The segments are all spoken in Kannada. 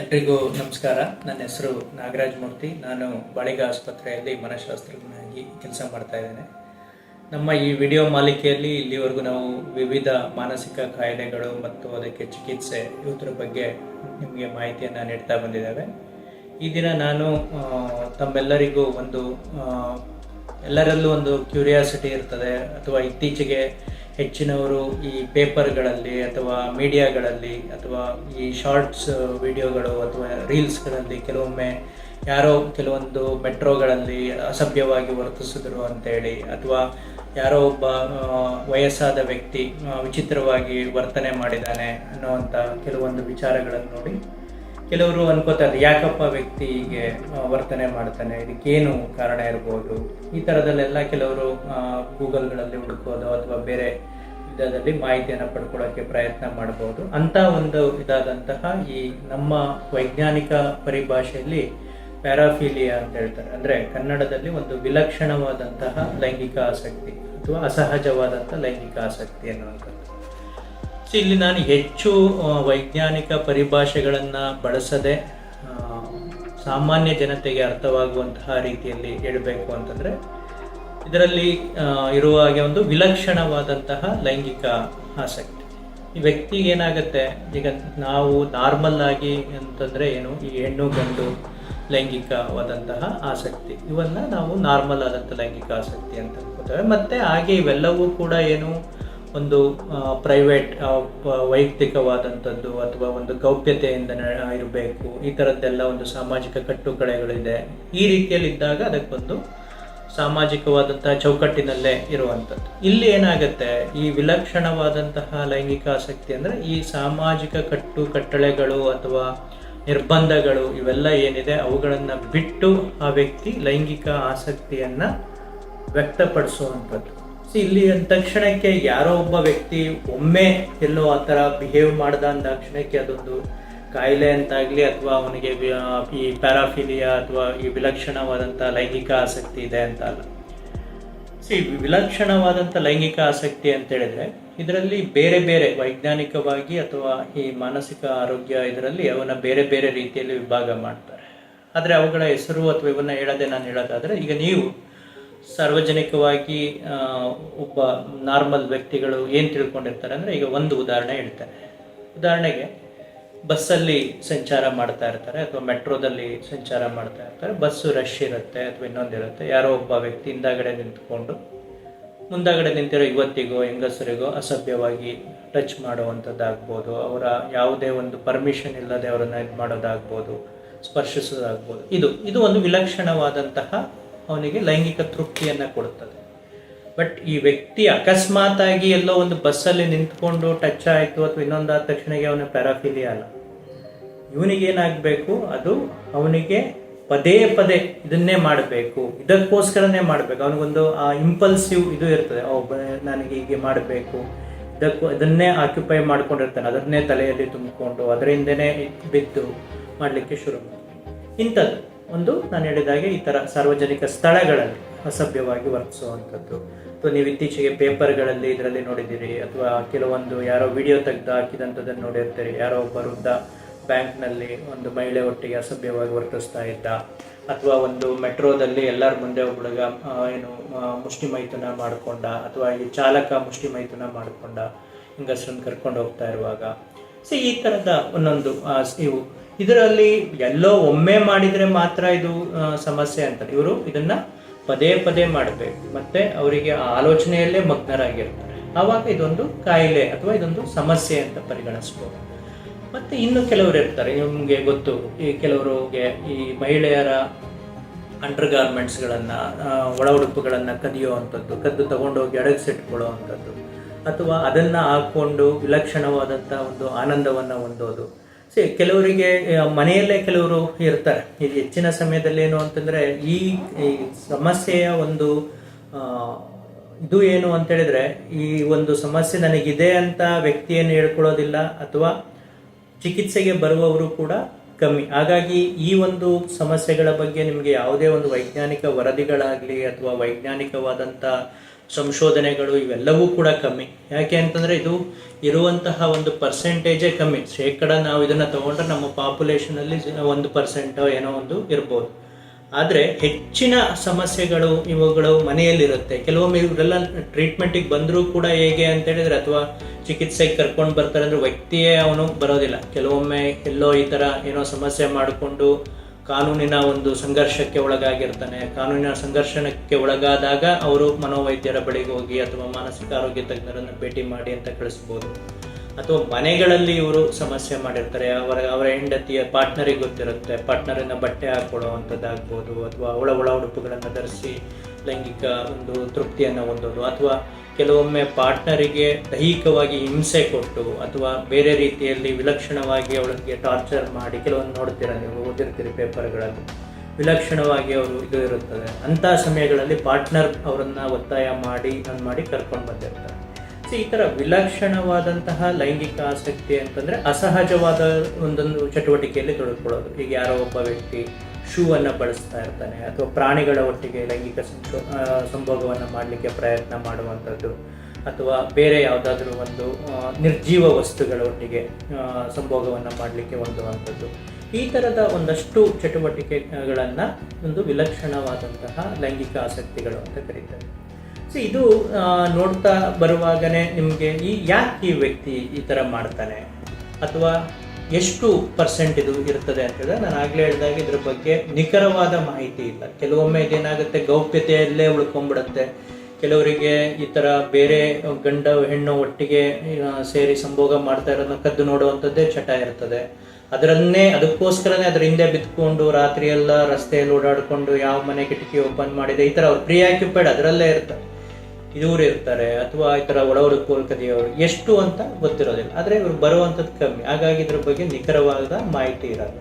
ಎಲ್ರಿಗೂ ನಮಸ್ಕಾರ. ನನ್ನ ಹೆಸರು ನಾಗರಾಜ್ ಮೂರ್ತಿ. ನಾನು ಬಾಳಿಗ ಆಸ್ಪತ್ರೆಯಲ್ಲಿ ಮನಃಶಾಸ್ತ್ರಜ್ಞನಾಗಿ ಕೆಲಸ ಮಾಡ್ತಾ ಇದ್ದೇನೆ. ನಮ್ಮ ಈ ವಿಡಿಯೋ ಮಾಲಿಕೆಯಲ್ಲಿ ಇಲ್ಲಿವರೆಗೂ ನಾವು ವಿವಿಧ ಮಾನಸಿಕ ಕಾಯಿಲೆಗಳು ಮತ್ತು ಅದಕ್ಕೆ ಚಿಕಿತ್ಸೆ ಇವುದ್ರ ಬಗ್ಗೆ ನಿಮಗೆ ಮಾಹಿತಿಯನ್ನು ನೀಡ್ತಾ ಬಂದಿದ್ದೇವೆ. ಈ ದಿನ ನಾನು ತಮ್ಮೆಲ್ಲರಿಗೂ ಒಂದು ಎಲ್ಲರಲ್ಲೂ ಒಂದು ಕ್ಯೂರಿಯಾಸಿಟಿ ಇರ್ತದೆ. ಅಥವಾ ಇತ್ತೀಚೆಗೆ ಹೆಚ್ಚಿನವರು ಈ ಪೇಪರ್ಗಳಲ್ಲಿ ಅಥವಾ ಮೀಡಿಯಾಗಳಲ್ಲಿ ಅಥವಾ ಈ ಶಾರ್ಟ್ಸ್ ವಿಡಿಯೋಗಳು ಅಥವಾ ರೀಲ್ಸ್ಗಳಲ್ಲಿ ಕೆಲವೊಮ್ಮೆ ಯಾರೋ ಕೆಲವೊಂದು ಮೆಟ್ರೋಗಳಲ್ಲಿ ಅಸಭ್ಯವಾಗಿ ವರ್ತಿಸಿದ್ರು ಅಂತೇಳಿ ಅಥವಾ ಯಾರೋ ಒಬ್ಬ ವಯಸ್ಸಾದ ವ್ಯಕ್ತಿ ವಿಚಿತ್ರವಾಗಿ ವರ್ತನೆ ಮಾಡಿದ್ದಾನೆ ಅನ್ನುವಂಥ ಕೆಲವೊಂದು ವಿಚಾರಗಳನ್ನು ನೋಡಿ ಕೆಲವರು ಅನ್ಕೋತಾರೆ ಯಾಕಪ್ಪ ವ್ಯಕ್ತಿ ಹೀಗೆ ವರ್ತನೆ ಮಾಡ್ತಾನೆ, ಇದಕ್ಕೇನು ಕಾರಣ ಇರ್ಬೋದು? ಈ ಥರದಲ್ಲೆಲ್ಲ ಕೆಲವರು ಗೂಗಲ್ಗಳಲ್ಲಿ ಹುಡುಕೋದು ಅಥವಾ ಬೇರೆ ವಿಧದಲ್ಲಿ ಮಾಹಿತಿಯನ್ನು ಪಡ್ಕೊಳ್ಳೋಕ್ಕೆ ಪ್ರಯತ್ನ ಮಾಡಬಹುದು ಅಂತ ಒಂದು ಇದಾದಂತಹ ಈ ನಮ್ಮ ವೈಜ್ಞಾನಿಕ ಪರಿಭಾಷೆಯಲ್ಲಿ ಪ್ಯಾರಾಫಿಲಿಯಾ ಅಂತ ಹೇಳ್ತಾರೆ. ಅಂದ್ರೆ ಕನ್ನಡದಲ್ಲಿ ಒಂದು ವಿಲಕ್ಷಣವಾದಂತಹ ಲೈಂಗಿಕ ಆಸಕ್ತಿ ಅಥವಾ ಅಸಹಜವಾದಂಥ ಲೈಂಗಿಕ ಆಸಕ್ತಿ ಅನ್ನುವಂಥದ್ದು ಇಲ್ಲಿ ನಾನು ಹೆಚ್ಚು ವೈಜ್ಞಾನಿಕ ಪರಿಭಾಷೆಗಳನ್ನು ಬಳಸದೆ ಸಾಮಾನ್ಯ ಜನತೆಗೆ ಅರ್ಥವಾಗುವಂತಹ ರೀತಿಯಲ್ಲಿ ಹೇಳಬೇಕು ಅಂತಂದರೆ, ಇದರಲ್ಲಿ ಇರುವ ಹಾಗೆ ಒಂದು ವಿಲಕ್ಷಣವಾದಂತಹ ಲೈಂಗಿಕ ಆಸಕ್ತಿ. ಈ ವ್ಯಕ್ತಿಗೆ ಏನಾಗುತ್ತೆ? ಈಗ ನಾವು ನಾರ್ಮಲ್ ಆಗಿ ಅಂತಂದರೆ ಏನು? ಈ ಹೆಣ್ಣು ಗಂಡು ಲೈಂಗಿಕವಾದಂತಹ ಆಸಕ್ತಿ. ಇವನ್ನ ನಾವು ನಾರ್ಮಲ್ ಆದಂಥ ಲೈಂಗಿಕ ಆಸಕ್ತಿ ಅಂತ ಅನ್ಕೋತೇವೆ ಮತ್ತೆ ಹಾಗೆ ಇವೆಲ್ಲವೂ ಕೂಡ ಏನು? ಒಂದು ಪ್ರೈವೇಟ್ ವೈಯಕ್ತಿಕವಾದಂಥದ್ದು ಅಥವಾ ಒಂದು ಗೌಪ್ಯತೆಯಿಂದ ಇರಬೇಕು. ಈ ಥರದ್ದೆಲ್ಲ ಒಂದು ಸಾಮಾಜಿಕ ಕಟ್ಟುಕಳೆಗಳಿದೆ ಈ ರೀತಿಯಲ್ಲಿ ಇದ್ದಾಗ ಅದಕ್ಕೊಂದು ಸಾಮಾಜಿಕವಾದಂತಹ ಚೌಕಟ್ಟಿನಲ್ಲೇ ಇರುವಂಥದ್ದು. ಇಲ್ಲಿ ಏನಾಗುತ್ತೆ? ಈ ವಿಲಕ್ಷಣವಾದಂತಹ ಲೈಂಗಿಕ ಆಸಕ್ತಿ ಅಂದರೆ ಈ ಸಾಮಾಜಿಕ ಕಟ್ಟು ಕಟ್ಟಳೆಗಳು ಅಥವಾ ನಿರ್ಬಂಧಗಳು ಇವೆಲ್ಲ ಏನಿದೆ ಅವುಗಳನ್ನು ಬಿಟ್ಟು ಆ ವ್ಯಕ್ತಿ ಲೈಂಗಿಕ ಆಸಕ್ತಿಯನ್ನು ವ್ಯಕ್ತಪಡಿಸುವಂಥದ್ದು. ಇಲ್ಲಿ ತಕ್ಷಣಕ್ಕೆ ಯಾರೋ ಒಬ್ಬ ವ್ಯಕ್ತಿ ಒಮ್ಮೆ ಎಲ್ಲೋ ಆ ಥರ ಬಿಹೇವ್ ಮಾಡ್ದ ಅಂದ ತಕ್ಷಣಕ್ಕೆ ಅದೊಂದು ಕಾಯಿಲೆ ಅಂತಾಗ್ಲಿ ಅಥವಾ ಅವನಿಗೆ ಈ ಪ್ಯಾರಾಫಿಲಿಯಾ ಅಥವಾ ಈ ವಿಲಕ್ಷಣವಾದಂಥ ಲೈಂಗಿಕ ಆಸಕ್ತಿ ಇದೆ ಅಂತ ಅಲ್ಲ. ಸಿ ವಿಲಕ್ಷಣವಾದಂಥ ಲೈಂಗಿಕ ಆಸಕ್ತಿ ಅಂತ ಹೇಳಿದ್ರೆ, ಇದರಲ್ಲಿ ಬೇರೆ ಬೇರೆ ವೈಜ್ಞಾನಿಕವಾಗಿ ಅಥವಾ ಈ ಮಾನಸಿಕ ಆರೋಗ್ಯ ಇದರಲ್ಲಿ ಅವನ್ನ ಬೇರೆ ಬೇರೆ ರೀತಿಯಲ್ಲಿ ವಿಭಾಗ ಮಾಡ್ತಾರೆ. ಆದರೆ ಅವುಗಳ ಹೆಸರು ಅಥವಾ ಇವನ್ನ ಹೇಳದೆ ನಾನು ಹೇಳೋದಾದರೆ, ಈಗ ನೀವು ಸಾರ್ವಜನಿಕವಾಗಿ ಒಬ್ಬ ನಾರ್ಮಲ್ ವ್ಯಕ್ತಿಗಳು ಏನು ತಿಳ್ಕೊಂಡಿರ್ತಾರೆ ಅಂದರೆ ಈಗ ಒಂದು ಉದಾಹರಣೆ ಹೇಳ್ತಾರೆ ಉದಾಹರಣೆಗೆ, ಬಸ್ಸಲ್ಲಿ ಸಂಚಾರ ಮಾಡ್ತಾ ಇರ್ತಾರೆ ಅಥವಾ ಮೆಟ್ರೋದಲ್ಲಿ ಸಂಚಾರ ಮಾಡ್ತಾ ಇರ್ತಾರೆ. ಬಸ್ಸು ರಶ್ ಇರುತ್ತೆ ಅಥವಾ ಇನ್ನೊಂದಿರುತ್ತೆ ಯಾರೋ ಒಬ್ಬ ವ್ಯಕ್ತಿ ಹಿಂದಾಗಡೆ ನಿಂತ್ಕೊಂಡು, ಮುಂದಾಗಡೆ ನಿಂತಿರೋ ಯುವತಿಗೋ, ಹೆಂಗಸರಿಗೋ ಅಸಭ್ಯವಾಗಿ ಟಚ್ ಮಾಡುವಂಥದ್ದಾಗ್ಬೋದು. ಅವರ ಯಾವುದೇ ಒಂದು ಪರ್ಮಿಷನ್ ಇಲ್ಲದೆ ಅವರನ್ನು ಇದು ಮಾಡೋದಾಗ್ಬೋದು, ಸ್ಪರ್ಶಿಸೋದಾಗ್ಬೋದು. ಇದು ಇದು ಒಂದು ವಿಲಕ್ಷಣವಾದಂತಹ ಅವನಿಗೆ ಲೈಂಗಿಕ ತೃಪ್ತಿಯನ್ನು ಕೊಡುತ್ತದೆ. ಬಟ್ ಈ ವ್ಯಕ್ತಿ ಅಕಸ್ಮಾತ್ ಆಗಿ ಎಲ್ಲೋ ಒಂದು ಬಸ್ಸಲ್ಲಿ ನಿಂತ್ಕೊಂಡು ಟಚ್ ಆಯಿತು ಅಥವಾ ಇನ್ನೊಂದಾದ ತಕ್ಷಣಕ್ಕೆ ಅವನ ಪ್ಯಾರಾಫಿಲಿಯಾ ಅಲ್ಲ. ಇವನಿಗೇನಾಗಬೇಕು ಅದು ಅವನಿಗೆ ಪದೇ ಪದೇ ಇದನ್ನೇ ಮಾಡಬೇಕು. ಇದಕ್ಕೋಸ್ಕರನೇ ಮಾಡಬೇಕು. ಅವನಿಗೊಂದು ಆ ಇಂಪಲ್ಸಿವ್ ಇದು ಇರ್ತದೆ. ನನಗೆ ಹೀಗೆ ಮಾಡಬೇಕು. ಇದಕ್ಕೂ, ಇದನ್ನೇ ಆಕ್ಯುಪೈ ಮಾಡ್ಕೊಂಡಿರ್ತಾನೆ. ಅದನ್ನೇ ತಲೆಯಲ್ಲಿ ತುಂಬಿಕೊಂಡು, ಅದರಿಂದನೇ ಬಿದ್ದು ಮಾಡಲಿಕ್ಕೆ ಶುರು. ಇಂಥದ್ದು. ಒಂದು ನಾನು ಹೇಳಿದಾಗೆ ಈ ಥರ ಸಾರ್ವಜನಿಕ ಸ್ಥಳಗಳಲ್ಲಿ ಅಸಭ್ಯವಾಗಿ ವರ್ತಿಸುವಂಥದ್ದು. ಅಥವಾ ನೀವು ಇತ್ತೀಚೆಗೆ ಪೇಪರ್ಗಳಲ್ಲಿ ಇದರಲ್ಲಿ ನೋಡಿದ್ದೀರಿ, ಅಥವಾ ಕೆಲವೊಂದು ಯಾರೋ ವಿಡಿಯೋ ತೆಗೆದು ಹಾಕಿದಂಥದ್ದನ್ನು ನೋಡಿರ್ತೀರಿ. ಯಾರೋ ಒಬ್ಬ ವೃದ್ಧ ಬ್ಯಾಂಕ್ನಲ್ಲಿ ಒಂದು ಮಹಿಳೆ ಒಟ್ಟಿಗೆ ಅಸಭ್ಯವಾಗಿ ವರ್ತಿಸ್ತಾ ಇದ್ದ, ಅಥವಾ ಒಂದು ಮೆಟ್ರೋದಲ್ಲಿ ಎಲ್ಲರ ಮುಂದೆ ಹುಡುಗ ಏನು ಮುಷ್ಟಿ ಮೈಥುನ ಮಾಡಿಕೊಂಡ, ಅಥವಾ ಈ ಚಾಲಕ ಮುಷ್ಟಿ ಮೈಥುನ ಮಾಡಿಕೊಂಡ, ಹೆಂಗಸರನ್ನು ಕರ್ಕೊಂಡು ಹೋಗ್ತಾ ಇರುವಾಗ. ಸೊ ಈ ಥರದ ಒಂದೊಂದು ಇವು ಇದರಲ್ಲಿ ಎಲ್ಲೋ ಒಮ್ಮೆ ಮಾಡಿದರೆ ಮಾತ್ರ ಇದು ಸಮಸ್ಯೆ ಅಂತ ಇವರು ಇದನ್ನ ಪದೇ ಪದೇ ಮಾಡಬೇಕು. ಮತ್ತೆ ಅವರಿಗೆ ಆ ಆಲೋಚನೆಯಲ್ಲೇ ಮಗ್ನರಾಗಿರ್ತಾರೆ. ಆವಾಗ ಇದೊಂದು ಕಾಯಿಲೆ ಅಥವಾ ಇದೊಂದು ಸಮಸ್ಯೆ ಅಂತ ಪರಿಗಣಿಸ್ಬೋದು. ಮತ್ತೆ ಇನ್ನು ಕೆಲವರು ಇರ್ತಾರೆ. ನಿಮಗೆ ಗೊತ್ತು, ಈ ಕೆಲವರಿಗೆ ಈ ಮಹಿಳೆಯರ ಅಂಡರ್ ಗಾರ್ಮೆಂಟ್ಸ್ಗಳನ್ನು ಒಳ ಉಡುಪುಗಳನ್ನು ಕದಿಯುವಂಥದ್ದು, ಕದ್ದು ತಗೊಂಡೋಗಿ ಅಡಗಿಸಿಟ್ಕೊಳ್ಳುವಂಥದ್ದು ಅಥವಾ ಅದನ್ನು ಹಾಕ್ಕೊಂಡು ವಿಲಕ್ಷಣವಾದಂಥ ಒಂದು ಆನಂದವನ್ನು ಹೊಂದೋದು. ಕೆಲವರಿಗೆ ಮನೆಯಲ್ಲೇ ಕೆಲವರು ಇರ್ತಾರೆ. ಇದು ಹೆಚ್ಚಿನ ಸಮಯದಲ್ಲಿ ಏನು ಅಂತಂದ್ರೆ, ಈ ಸಮಸ್ಯೆಯ ಒಂದು ಇದು ಏನು ಅಂತ ಹೇಳಿದ್ರೆ, ಈ ಒಂದು ಸಮಸ್ಯೆ ನನಗಿದೆ ಅಂತ ವ್ಯಕ್ತಿಯನ್ನು ಹೇಳ್ಕೊಳ್ಳೋದಿಲ್ಲ ಅಥವಾ ಚಿಕಿತ್ಸೆಗೆ ಬರುವವರು ಕೂಡ ಕಮ್ಮಿ. ಹಾಗಾಗಿ ಈ ಒಂದು ಸಮಸ್ಯೆಗಳ ಬಗ್ಗೆ ನಿಮಗೆ ಯಾವುದೇ ಒಂದು ವೈಜ್ಞಾನಿಕ ವರದಿಗಳಾಗಲಿ ಅಥವಾ ವೈಜ್ಞಾನಿಕವಾದಂಥ ಸಂಶೋಧನೆಗಳು ಇವೆಲ್ಲವೂ ಕೂಡ ಕಮ್ಮಿ. ಯಾಕೆ ಅಂತಂದ್ರೆ ಇದು ಇರುವಂತಹ ಒಂದು ಪರ್ಸೆಂಟೇಜೇ ಕಮ್ಮಿ. ಶೇಕಡ ನಾವು ಇದನ್ನ ತಗೊಂಡ್ರೆ ನಮ್ಮ ಪಾಪ್ಯುಲೇಷನಲ್ಲಿ ಒಂದು ಪರ್ಸೆಂಟ್ ಏನೋ ಒಂದು ಇರ್ಬೋದು. ಆದರೆ ಹೆಚ್ಚಿನ ಸಮಸ್ಯೆಗಳು ಇವುಗಳು ಮನೆಯಲ್ಲಿರುತ್ತೆ. ಕೆಲವೊಮ್ಮೆ ಇವರೆಲ್ಲ ಟ್ರೀಟ್ಮೆಂಟಿಗೆ ಬಂದರೂ ಕೂಡ ಹೇಗೆ ಅಂತ ಹೇಳಿದ್ರೆ ಅಥವಾ ಚಿಕಿತ್ಸೆಗೆ ಕರ್ಕೊಂಡು ಬರ್ತಾರೆ ಅಂದ್ರೆ ವ್ಯಕ್ತಿಯೇ ಅವನು ಬರೋದಿಲ್ಲ. ಕೆಲವೊಮ್ಮೆ ಎಲ್ಲೋ ಈ ಥರ ಏನೋ ಸಮಸ್ಯೆ ಮಾಡಿಕೊಂಡು ಕಾನೂನಿನ ಒಂದು ಸಂಘರ್ಷಕ್ಕೆ ಒಳಗಾಗಿರ್ತಾನೆ. ಕಾನೂನಿನ ಸಂಘರ್ಷಕ್ಕೆ ಒಳಗಾದಾಗ ಅವರು ಮನೋವೈದ್ಯರ ಬಳಿಗೆ ಹೋಗಿ ಅಥವಾ ಮಾನಸಿಕ ಆರೋಗ್ಯ ತಜ್ಞರನ್ನು ಭೇಟಿ ಮಾಡಿ ಅಂತ ಕಳಿಸ್ಬೋದು. ಅಥವಾ ಮನೆಗಳಲ್ಲಿ ಇವರು ಸಮಸ್ಯೆ ಮಾಡಿರ್ತಾರೆ. ಅವರ ಅವರ ಹೆಂಡತಿಯ ಪಾರ್ಟ್ನರಿಗೆ ಗೊತ್ತಿರುತ್ತೆ. ಪಾರ್ಟ್ನರಿಂದ ಬಟ್ಟೆ ಹಾಕೊಳ್ಳುವಂಥದ್ದಾಗ್ಬೋದು ಅಥವಾ ಅವಳ ಒಳ ಉಡುಪುಗಳನ್ನು ಧರಿಸಿ ಲೈಂಗಿಕ ಒಂದು ತೃಪ್ತಿಯನ್ನು ಹೊಂದೋದು ಅಥವಾ ಕೆಲವೊಮ್ಮೆ ಪಾರ್ಟ್ನರಿಗೆ ದೈಹಿಕವಾಗಿ ಹಿಂಸೆ ಕೊಟ್ಟು ಅಥವಾ ಬೇರೆ ರೀತಿಯಲ್ಲಿ ವಿಲಕ್ಷಣವಾಗಿ ಅವಳಿಗೆ ಟಾರ್ಚರ್ ಮಾಡಿ, ಕೆಲವೊಂದು ನೋಡ್ತೀರ ನೀವು, ಓದಿರ್ತೀರಿ ಪೇಪರ್ಗಳಲ್ಲಿ, ವಿಲಕ್ಷಣವಾಗಿ ಅವರು ಇದು ಇರುತ್ತದೆ. ಅಂಥ ಸಮಯಗಳಲ್ಲಿ ಪಾರ್ಟ್ನರ್ ಅವರನ್ನು ಒತ್ತಾಯ ಮಾಡಿ ನಾನು ಮಾಡಿ ಕರ್ಕೊಂಡು ಬಂದಿರ್ತಾರೆ. ಸೊ ಈ ಥರ ವಿಲಕ್ಷಣವಾದಂತಹ ಲೈಂಗಿಕ ಆಸಕ್ತಿ ಅಂತಂದರೆ ಅಸಹಜವಾದ ಒಂದೊಂದು ಚಟುವಟಿಕೆಯಲ್ಲಿ ತೊಡಗಿಕೊಳ್ಳೋದು. ಈಗ ಯಾರೋ ಒಬ್ಬ ವ್ಯಕ್ತಿ ಶೂ ಅನ್ನ ಬಳಸ್ತಾ ಇರ್ತಾನೆ ಅಥವಾ ಪ್ರಾಣಿಗಳ ಒಟ್ಟಿಗೆ ಲೈಂಗಿಕ ಸಂಭೋಗವನ್ನು ಮಾಡಲಿಕ್ಕೆ ಪ್ರಯತ್ನ ಮಾಡುವಂಥದ್ದು ಅಥವಾ ಬೇರೆ ಯಾವುದಾದ್ರೂ ಒಂದು ನಿರ್ಜೀವ ವಸ್ತುಗಳ ಒಟ್ಟಿಗೆ ಸಂಭೋಗವನ್ನು ಮಾಡಲಿಕ್ಕೆ ಹೊಂದುವಂಥದ್ದು. ಈ ಥರದ ಒಂದಷ್ಟು ಚಟುವಟಿಕೆಗಳನ್ನು ಒಂದು ವಿಲಕ್ಷಣವಾದಂತಹ ಲೈಂಗಿಕ ಆಸಕ್ತಿಗಳು ಅಂತ ಕರೀತಾರೆ. ಸೊ ಇದು ನೋಡ್ತಾ ಬರುವಾಗಲೇ ನಿಮಗೆ ಈ, ಯಾಕೆ ಈ ವ್ಯಕ್ತಿ ಈ ಥರ ಮಾಡ್ತಾನೆ? ಅಥವಾ ಎಷ್ಟು ಪರ್ಸೆಂಟ್ ಇದು ಇರ್ತದೆ ಅಂತ ಹೇಳಿದ್ರೆ, ನಾನು ಆಗಲೇ ಹೇಳಿದಾಗ ಇದ್ರ ಬಗ್ಗೆ ನಿಖರವಾದ ಮಾಹಿತಿ ಇಲ್ಲ. ಕೆಲವೊಮ್ಮೆ ಇದೇನಾಗುತ್ತೆ, ಗೌಪ್ಯತೆಯಲ್ಲೇ ಉಳ್ಕೊಂಡ್ಬಿಡುತ್ತೆ. ಕೆಲವರಿಗೆ ಈ ಥರ ಬೇರೆ ಗಂಡ ಹೆಣ್ಣು ಒಟ್ಟಿಗೆ ಸೇರಿ ಸಂಭೋಗ ಮಾಡ್ತಾ ಇರೋದನ್ನ ಕದ್ದು ನೋಡುವಂಥದ್ದೇ ಚಟ ಇರ್ತದೆ. ಅದರನ್ನೇ ಅದಕ್ಕೋಸ್ಕರನೇ ಅದ್ರ ಹಿಂದೆ ಬಿತ್ಕೊಂಡು ರಾತ್ರಿಯೆಲ್ಲ ರಸ್ತೆಯಲ್ಲಿ ಓಡಾಡಿಕೊಂಡು ಯಾವ ಮನೆ ಕಿಟಕಿ ಓಪನ್ ಮಾಡಿದೆ, ಈ ಥರ ಅವ್ರು ಆಕ್ಯುಪೈಡ್ ಅದರಲ್ಲೇ ಇರ್ತಾರೆ. ಇವರು ಇರ್ತಾರೆ ಅಥವಾ ಈ ಥರ ಒಳ ಕದಿಯೋರು ಎಷ್ಟು ಅಂತ ಗೊತ್ತಿರೋದಿಲ್ಲ. ಆದರೆ ಇವ್ರು ಬರುವಂಥದ್ದು ಕಮ್ಮಿ. ಹಾಗಾಗಿ ಇದ್ರ ಬಗ್ಗೆ ನಿಖರವಾದ ಮಾಹಿತಿ ಇರಲ್ಲ.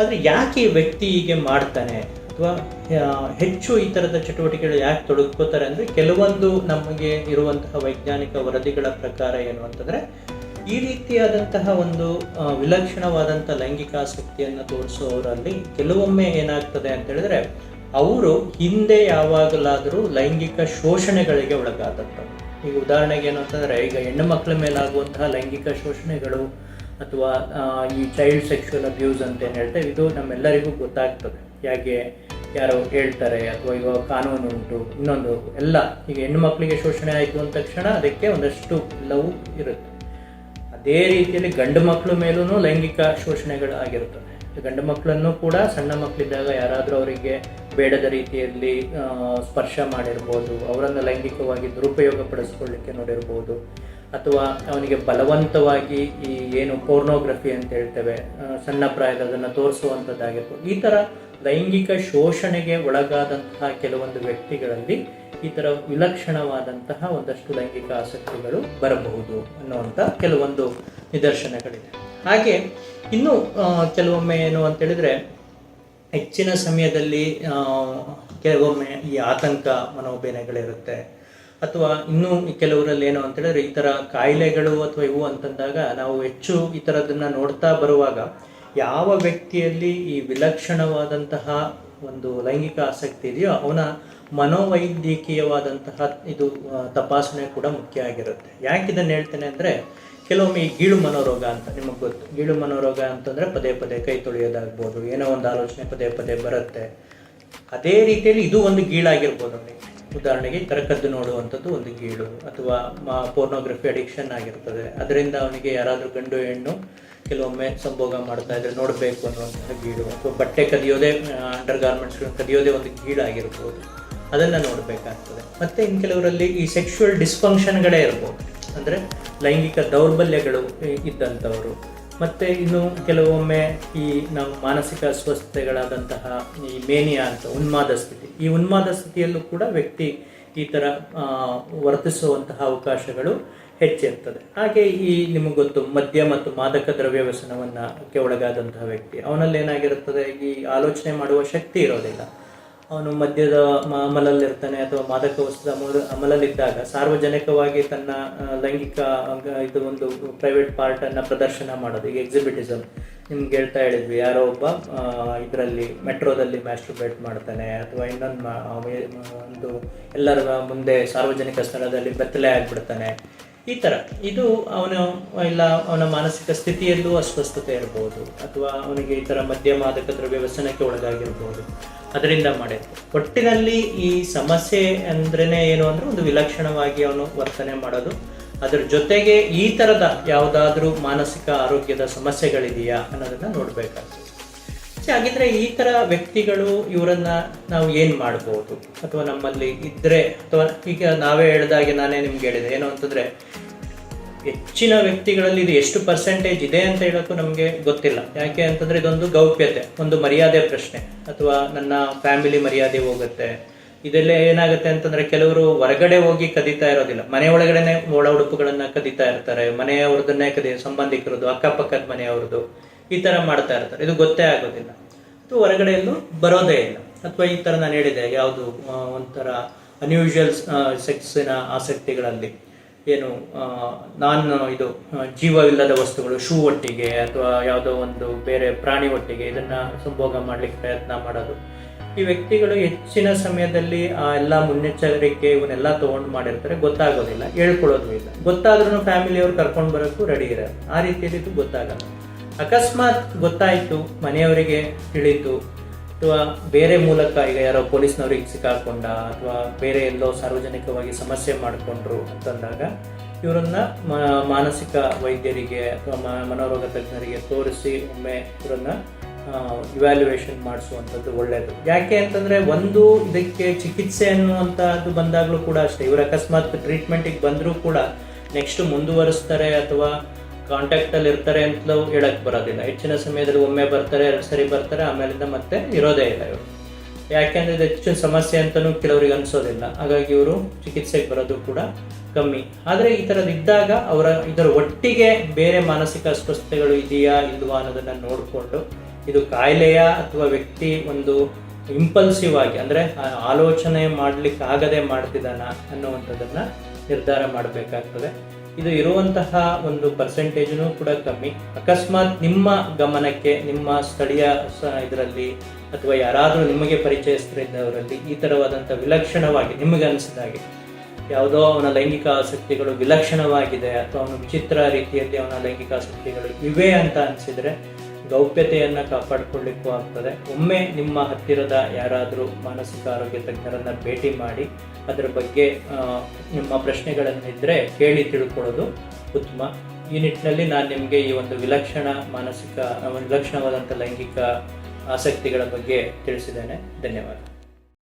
ಆದರೆ ಯಾಕೆ ಈ ವ್ಯಕ್ತಿ ಹೀಗೆ ಮಾಡ್ತಾನೆ? ಅಥವಾ ಹೆಚ್ಚು ಈ ಥರದ ಚಟುವಟಿಕೆಗಳು ಯಾಕೆ ತೊಡಗ್ಕೋತಾರೆ ಅಂದರೆ ಕೆಲವೊಂದು ನಮಗೆ ಇರುವಂತಹ ವೈಜ್ಞಾನಿಕ ವರದಿಗಳ ಪ್ರಕಾರ ಏನು ಅಂತಂದರೆ, ಈ ರೀತಿಯಾದಂತಹ ಒಂದು ವಿಲಕ್ಷಣವಾದಂಥ ಲೈಂಗಿಕ ಆಸಕ್ತಿಯನ್ನು ತೋರಿಸುವವರಲ್ಲಿ ಕೆಲವೊಮ್ಮೆ ಏನಾಗ್ತದೆ ಅಂತ ಹೇಳಿದ್ರೆ ಅವರು ಹಿಂದೆ ಯಾವಾಗಲಾದರೂ ಲೈಂಗಿಕ ಶೋಷಣೆಗಳಿಗೆ ಒಳಗಾದಂಥ ಈಗ ಉದಾಹರಣೆಗೆ ಏನು ಅಂತಂದರೆ, ಈಗ ಹೆಣ್ಣು ಮಕ್ಕಳ ಮೇಲಾಗುವಂತಹ ಲೈಂಗಿಕ ಶೋಷಣೆಗಳು ಅಥವಾ ಈ ಚೈಲ್ಡ್ ಸೆಕ್ಷುವಲ್ ಅಬ್ಯೂಸ್ ಅಂತ ಏನು ಹೇಳ್ತೇವೆ, ಇದು ನಮ್ಮೆಲ್ಲರಿಗೂ ಗೊತ್ತಾಗ್ತದೆ. ಯಾಕೆ ಯಾರೋ ಹೇಳ್ತಾರೆ, ಅಥವಾ ಇವಾಗ ಕಾನೂನು ಉಂಟು, ಇನ್ನೊಂದು ಎಲ್ಲ, ಈಗ ಹೆಣ್ಣು ಮಕ್ಕಳಿಗೆ ಶೋಷಣೆ ಆಯಿತು ಅಂದ ತಕ್ಷಣ ಅದಕ್ಕೆ ಒಂದಷ್ಟು ಲವ್ ಇರುತ್ತೆ. ಅದೇ ರೀತಿಯಲ್ಲಿ ಗಂಡು ಮಕ್ಕಳ ಮೇಲೂ ಲೈಂಗಿಕ ಶೋಷಣೆಗಳು ಆಗಿರುತ್ತದೆ ಗಂಡು ಮಕ್ಕಳನ್ನು ಕೂಡ ಸಣ್ಣ ಮಕ್ಕಳಿದ್ದಾಗ ಯಾರಾದರೂ ಅವರಿಗೆ ಬೇಡದ ರೀತಿಯಲ್ಲಿ ಸ್ಪರ್ಶ ಮಾಡಿರ್ಬೋದು, ಅವರನ್ನು ಲೈಂಗಿಕವಾಗಿ ದುರುಪಯೋಗ ಪಡಿಸ್ಕೊಳ್ಳಿಕ್ಕೆ ನೋಡಿರ್ಬೋದು, ಅಥವಾ ಅವನಿಗೆ ಬಲವಂತವಾಗಿ ಈ ಏನು ಪೋರ್ನೋಗ್ರಫಿ ಅಂತ ಹೇಳ್ತೇವೆ ಸಣ್ಣ ಪ್ರಾಯದ ಅದನ್ನು ತೋರಿಸುವಂಥದ್ದಾಗಿರ್ಬೋದು, ಈ ಥರ ಲೈಂಗಿಕ ಶೋಷಣೆಗೆ ಒಳಗಾದಂತಹ ಕೆಲವೊಂದು ವ್ಯಕ್ತಿಗಳಲ್ಲಿ ಈ ಥರ ವಿಲಕ್ಷಣವಾದಂತಹ ಒಂದಷ್ಟು ಲೈಂಗಿಕ ಆಸಕ್ತಿಗಳು ಬರಬಹುದು ಅನ್ನುವಂಥ ಕೆಲವೊಂದು ನಿದರ್ಶನಗಳಿದೆ. ಹಾಗೆ ಇನ್ನು ಕೆಲವೊಮ್ಮೆ ಏನು ಅಂತ ಹೇಳಿದ್ರೆ, ಹೆಚ್ಚಿನ ಸಮಯದಲ್ಲಿ ಕೆಲವೊಮ್ಮೆ ಈ ಆತಂಕ ಮನೋಬೇನೆಗಳಿರುತ್ತೆ ಅಥವಾ ಇನ್ನೂ ಕೆಲವರಲ್ಲಿ ಏನು ಅಂತ ಹೇಳಿದ್ರೆ, ಈ ಥರ ಕಾಯಿಲೆಗಳು ಅಥವಾ ಇವು ಅಂತಂದಾಗ ನಾವು ಹೆಚ್ಚು ಈ ಥರದನ್ನು ನೋಡ್ತಾ ಬರುವಾಗ, ಯಾವ ವ್ಯಕ್ತಿಯಲ್ಲಿ ಈ ವಿಲಕ್ಷಣವಾದಂತಹ ಒಂದು ಲೈಂಗಿಕ ಆಸಕ್ತಿ ಇದೆಯೋ, ಅವನ ಮನೋವೈದ್ಯಕೀಯವಾದಂತಹ ಇದು ತಪಾಸಣೆ ಕೂಡ ಮುಖ್ಯ ಆಗಿರುತ್ತೆ. ಯಾಕೆ ಇದನ್ನು ಹೇಳ್ತೇನೆ ಅಂದರೆ ಕೆಲವೊಮ್ಮೆ ಗೀಳು ಮನೋರೋಗ ಅಂತ ನಿಮಗೆ ಗೊತ್ತು. ಗೀಳು ಮನೋರೋಗ ಅಂತಂದರೆ ಪದೇ ಪದೇ ಕೈ ತೊಳೆಯೋದಾಗ್ಬೋದು, ಏನೋ ಒಂದು ಆಲೋಚನೆ ಪದೇ ಪದೇ ಬರುತ್ತೆ. ಅದೇ ರೀತಿಯಲ್ಲಿ ಇದು ಒಂದು ಗೀಳಾಗಿರ್ಬೋದು ಅವನಿಗೆ ಉದಾಹರಣೆಗೆ ಕರಕದ್ದು ನೋಡುವಂಥದ್ದು ಒಂದು ಗೀಳು ಅಥವಾ ಪೋರ್ನೋಗ್ರಫಿ ಅಡಿಕ್ಷನ್ ಆಗಿರ್ತದೆ. ಅದರಿಂದ ಅವನಿಗೆ ಯಾರಾದರೂ ಗಂಡು ಹೆಣ್ಣು ಕೆಲವೊಮ್ಮೆ ಸಂಭೋಗ ಮಾಡ್ತಾ ಇದ್ರೆ ನೋಡಬೇಕು ಅನ್ನುವಂತಹ ಗೀಳು. ಅಥವಾ ಬಟ್ಟೆ ಕದಿಯೋದೇ ಅಂಡರ್ ಗಾರ್ಮೆಂಟ್ಸ್ ಕದಿಯೋದೇ ಒಂದು ಗೀಳಾಗಿರ್ಬೋದು. ಅದನ್ನು ನೋಡಬೇಕಾಗ್ತದೆ. ಮತ್ತು ಇನ್ನು ಕೆಲವರಲ್ಲಿ ಈ ಸೆಕ್ಷುವಲ್ ಡಿಸ್ಫಂಕ್ಷನ್ಗಳೇ ಇರ್ಬೋದು. ಅಂದರೆ ಲೈಂಗಿಕ ದೌರ್ಬಲ್ಯಗಳು ಇದ್ದಂಥವರು. ಮತ್ತೆ ಇನ್ನು ಕೆಲವೊಮ್ಮೆ ಈ ನಾವು ಮಾನಸಿಕ ಅಸ್ವಸ್ಥತೆಗಳಾದಂತಹ ಈ ಮೇನಿಯಾ ಅಂತ ಉನ್ಮಾದ ಸ್ಥಿತಿ. ಈ ಉನ್ಮಾದ ಸ್ಥಿತಿಯಲ್ಲೂ ಕೂಡ ವ್ಯಕ್ತಿ ಈ ಥರ ವರ್ತಿಸುವಂತಹ ಅವಕಾಶಗಳು ಹೆಚ್ಚಿರ್ತದೆ. ಹಾಗೆ ಈ ನಿಮಗೆ ಗೊತ್ತು, ಮದ್ಯ ಮತ್ತು ಮಾದಕ ದ್ರವ್ಯ ವ್ಯಸನವನ್ನಕ್ಕೆ ಒಳಗಾದಂತಹ ವ್ಯಕ್ತಿ. ಅವನಲ್ಲಿ ಏನಾಗಿರುತ್ತದೆ ಈ ಆಲೋಚನೆ ಮಾಡುವ ಶಕ್ತಿ ಇರೋದಿಲ್ಲ. ಅವನು ಮದ್ಯದ ಅಮಲಲ್ಲಿರ್ತಾನೆ ಅಥವಾ ಮಾದಕ ವಸ್ತುದ ಅಮಲ ಅಮಲಲ್ಲಿದ್ದಾಗ ಸಾರ್ವಜನಿಕವಾಗಿ ತನ್ನ ಲೈಂಗಿಕ ಇದು ಒಂದು ಪ್ರೈವೇಟ್ ಪಾರ್ಟನ್ನು ಪ್ರದರ್ಶನ ಮಾಡೋದು. ಈಗ ಎಕ್ಸಿಬಿಟಿಸಮ್ ನಿಮ್ಗೆ ಹೇಳ್ತಾ ಹೇಳಿದ್ವಿ, ಯಾರೋ ಒಬ್ಬ ಇದರಲ್ಲಿ ಮೆಟ್ರೋದಲ್ಲಿ ಮ್ಯಾಸ್ಟ್ರುಬೇಟ್ ಮಾಡ್ತಾನೆ ಅಥವಾ ಇನ್ನೊಂದು ಒಂದು ಎಲ್ಲರ ಮುಂದೆ ಸಾರ್ವಜನಿಕ ಸ್ಥಳದಲ್ಲಿ ಬೆತ್ತಲೆ ಆಗಿಬಿಡ್ತಾನೆ. ಈ ಥರ ಇದು ಅವನು, ಇಲ್ಲ, ಅವನ ಮಾನಸಿಕ ಸ್ಥಿತಿಯಲ್ಲೂ ಅಸ್ವಸ್ಥತೆ ಇರ್ಬೋದು ಅಥವಾ ಅವನಿಗೆ ಈ ಥರ ಮದ್ಯ ಮಾದಕ ದ್ರವ್ಯ ವ್ಯಸನಕ್ಕೆ ಒಳಗಾಗಿರ್ಬೋದು. ಅದರಿಂದ ಮಾಡಿ ಒಟ್ಟಿನಲ್ಲಿ ಈ ಸಮಸ್ಯೆ ಅಂದ್ರೇನೆ ಏನು ಅಂದ್ರೆ ಒಂದು ವಿಲಕ್ಷಣವಾಗಿ ಅವನು ವರ್ತನೆ ಮಾಡೋದು. ಅದ್ರ ಜೊತೆಗೆ ಈ ಥರದ ಯಾವುದಾದ್ರೂ ಮಾನಸಿಕ ಆರೋಗ್ಯದ ಸಮಸ್ಯೆಗಳಿದೆಯಾ ಅನ್ನೋದನ್ನ ನೋಡಬೇಕಾಗ್ತದೆ. ಹಾಗಿದ್ರೆ ಈ ತರ ವ್ಯಕ್ತಿಗಳು ಇವರನ್ನ ನಾವು ಏನ್ ಮಾಡ್ಬೋದು? ಅಥವಾ ನಮ್ಮಲ್ಲಿ ಇದ್ರೆ, ಅಥವಾ ಈಗ ನಾವೇ ಹೇಳ್ದಾಗೆ ನಾನೇ ನಿಮ್ಗೆ ಹೇಳಿದೆ. ಏನು ಅಂತಂದ್ರೆ ಹೆಚ್ಚಿನ ವ್ಯಕ್ತಿಗಳಲ್ಲಿ ಇದು ಎಷ್ಟು ಪರ್ಸೆಂಟೇಜ್ ಇದೆ ಅಂತ ಹೇಳೋಕ್ಕೂ ನಮಗೆ ಗೊತ್ತಿಲ್ಲ. ಯಾಕೆ ಅಂತಂದ್ರೆ ಇದೊಂದು ಗೌಪ್ಯತೆ, ಒಂದು ಮರ್ಯಾದೆ ಪ್ರಶ್ನೆ. ಅಥವಾ ನನ್ನ ಫ್ಯಾಮಿಲಿ ಮರ್ಯಾದೆ ಹೋಗುತ್ತೆ. ಇದೆಲ್ಲ ಏನಾಗುತ್ತೆ ಅಂತಂದ್ರೆ ಕೆಲವರು ಹೊರಗಡೆ ಹೋಗಿ ಕದೀತಾ ಇರೋದಿಲ್ಲ. ಮನೆ ಒಳಗಡೆನೆ ಒಳ ಉಡುಪುಗಳನ್ನ ಕದೀತಾ ಇರ್ತಾರೆ. ಮನೆಯವ್ರದನ್ನೇ ಕದಿ ಸಂಬಂಧಿಕರದ್ದು ಅಕ್ಕಪಕ್ಕದ ಮನೆಯವ್ರದ್ದು ಈ ತರ ಮಾಡ್ತಾ ಇರ್ತಾರೆ. ಇದು ಗೊತ್ತೇ ಆಗೋದಿಲ್ಲ. ಅಥವಾ ಹೊರಗಡೆ ಎಲ್ಲೂ ಬರೋದೇ ಇಲ್ಲ. ಅಥವಾ ಈ ತರ ನಾನು ಹೇಳಿದೆ, ಯಾವುದು ಒಂಥರ ಅನ್ಯೂಶಲ್ ಸೆಕ್ಸಿನ ಆಸಕ್ತಿಗಳಲ್ಲಿ. ಏನು ನಾನು, ಇದು ಜೀವವಿಲ್ಲದ ವಸ್ತುಗಳು, ಶೂ ಒಟ್ಟಿಗೆ ಅಥವಾ ಯಾವುದೋ ಒಂದು ಬೇರೆ ಪ್ರಾಣಿ ಒಟ್ಟಿಗೆ ಇದನ್ನ ಸಂಭೋಗ ಮಾಡ್ಲಿಕ್ಕೆ ಪ್ರಯತ್ನ ಮಾಡೋದು. ಈ ವ್ಯಕ್ತಿಗಳು ಹೆಚ್ಚಿನ ಸಮಯದಲ್ಲಿ ಆ ಎಲ್ಲ ಮುನ್ನೆಚ್ಚರಿಕೆ ಇವನ್ನೆಲ್ಲ ತೊಗೊಂಡು ಮಾಡಿರ್ತಾರೆ, ಗೊತ್ತಾಗೋದಿಲ್ಲ, ಹೇಳ್ಕೊಳ್ಳೋದು ಇಲ್ಲ. ಗೊತ್ತಾದ್ರೂ ಫ್ಯಾಮಿಲಿಯವ್ರು ಕರ್ಕೊಂಡು ಬರೋಕ್ಕೂ ರೆಡಿ ಇರೋದು ಆ ರೀತಿಯಲ್ಲಿ ಗೊತ್ತಾಗಲ್ಲ. ಅಕಸ್ಮಾತ್ ಗೊತ್ತಾಯಿತು, ಮನೆಯವರಿಗೆ ತಿಳಿತು ಅಥವಾ ಬೇರೆ ಮೂಲಕ ಈಗ ಯಾರೋ ಪೊಲೀಸ್ನವ್ರಿಗೆ ಸಿಕ್ಕಾಕೊಂಡ ಅಥವಾ ಬೇರೆ ಎಲ್ಲೋ ಸಾರ್ವಜನಿಕವಾಗಿ ಸಮಸ್ಯೆ ಮಾಡಿಕೊಂಡ್ರು ಅಂತಂದಾಗ ಇವರನ್ನ ಮಾನಸಿಕ ವೈದ್ಯರಿಗೆ ಅಥವಾ ಮನೋರೋಗ ತಜ್ಞರಿಗೆ ತೋರಿಸಿ ಒಮ್ಮೆ ಇವರನ್ನ ಇವ್ಯಾಲ್ಯುವೇಷನ್ ಮಾಡಿಸುವಂಥದ್ದು ಒಳ್ಳೆಯದು ಯಾಕೆ ಅಂತಂದ್ರೆ ಒಂದು ಇದಕ್ಕೆ ಚಿಕಿತ್ಸೆ ಅನ್ನುವಂಥದ್ದು ಬಂದಾಗಲೂ ಕೂಡ ಅಷ್ಟೇ. ಇವರು ಅಕಸ್ಮಾತ್ ಟ್ರೀಟ್ಮೆಂಟಿಗೆ ಬಂದರೂ ಕೂಡ ನೆಕ್ಸ್ಟ್ ಮುಂದುವರಿಸ್ತಾರೆ ಅಥವಾ ಕಾಂಟ್ಯಾಕ್ಟ್ ಅಲ್ಲಿ ಇರ್ತಾರೆ ಅಂತಲೂ ಹೇಳಕ್ಕೆ ಬರೋದಿಲ್ಲ. ಹೆಚ್ಚಿನ ಸಮಯದಲ್ಲಿ ಒಮ್ಮೆ ಬರ್ತಾರೆ, ಎರಡು ಸರಿ ಬರ್ತಾರೆ, ಆಮೇಲಿಂದ ಮತ್ತೆ ಇರೋದೇ ಇಲ್ಲ ಇವರು. ಯಾಕೆಂದ್ರೆ ಇದು ಹೆಚ್ಚು ಸಮಸ್ಯೆ ಅಂತಲೂ ಕೆಲವರಿಗೆ ಅನ್ಸೋದಿಲ್ಲ. ಹಾಗಾಗಿ ಇವರು ಚಿಕಿತ್ಸೆಗೆ ಬರೋದು ಕೂಡ ಕಮ್ಮಿ. ಆದರೆ ಈ ಥರದ್ದು ಅವರ ಇದರ ಒಟ್ಟಿಗೆ ಬೇರೆ ಮಾನಸಿಕ ಅಸ್ವಸ್ಥತೆಗಳು ಇದೆಯಾ ಇಲ್ವಾ ಅನ್ನೋದನ್ನು ನೋಡಿಕೊಂಡು ಇದು ಕಾಯಿಲೆಯ ಅಥವಾ ವ್ಯಕ್ತಿ ಒಂದು ಇಂಪಲ್ಸಿವ್ ಆಗಿ ಅಂದರೆ ಆಲೋಚನೆ ಮಾಡಲಿಕ್ಕೆ ಆಗದೆ ಮಾಡ್ತಿದ್ದಾನ ಅನ್ನುವಂಥದ್ದನ್ನು ನಿರ್ಧಾರ ಮಾಡಬೇಕಾಗ್ತದೆ. ಇದು ಇರುವಂತಹ ಒಂದು ಪರ್ಸೆಂಟೇಜ್ನು ಕೂಡ ಕಮ್ಮಿ. ಅಕಸ್ಮಾತ್ ನಿಮ್ಮ ಗಮನಕ್ಕೆ, ನಿಮ್ಮ ಸ್ಥಳೀಯ ಇದರಲ್ಲಿ ಅಥವಾ ಯಾರಾದರೂ ನಿಮಗೆ ಪರಿಚಯಸ್ಥರಿದ್ದವರಲ್ಲಿ ಈ ಥರವಾದಂಥ ವಿಲಕ್ಷಣವಾಗಿ ನಿಮಗೆ ಅನಿಸಿದಾಗೆ ಯಾವುದೋ ಅವನ ಲೈಂಗಿಕ ಆಸಕ್ತಿಗಳು ವಿಲಕ್ಷಣವಾಗಿದೆ ಅಥವಾ ಅವನು ವಿಚಿತ್ರ ರೀತಿಯಲ್ಲಿ ಅವನ ಲೈಂಗಿಕ ಆಸಕ್ತಿಗಳು ಇವೆ ಅಂತ ಅನಿಸಿದ್ರೆ ಗೌಪ್ಯತೆಯನ್ನ ಕಾಪಾಡಿಕೊಳ್ಳಿಕ್ಕೂ ಆಗ್ತದೆ. ಒಮ್ಮೆ ನಿಮ್ಮ ಹತ್ತಿರದ ಯಾರಾದರೂ ಮಾನಸಿಕ ಆರೋಗ್ಯ ತಜ್ಞರನ್ನು ಭೇಟಿ ಮಾಡಿ, ಅದರ ಬಗ್ಗೆ ನಿಮ್ಮ ಪ್ರಶ್ನೆಗಳನ್ನಿದ್ದರೆ ಕೇಳಿ ತಿಳ್ಕೊಳ್ಳೋದು ಉತ್ತಮ. ಈ ನಿಟ್ಟಿನಲ್ಲಿ ನಾನು ನಿಮಗೆ ಈ ಒಂದು ವಿಲಕ್ಷಣ ಮಾನಸಿಕ ವಿಲಕ್ಷಣವಾದಂಥ ಲೈಂಗಿಕ ಆಸಕ್ತಿಗಳ ಬಗ್ಗೆ ತಿಳಿಸಿದ್ದೇನೆ. ಧನ್ಯವಾದ.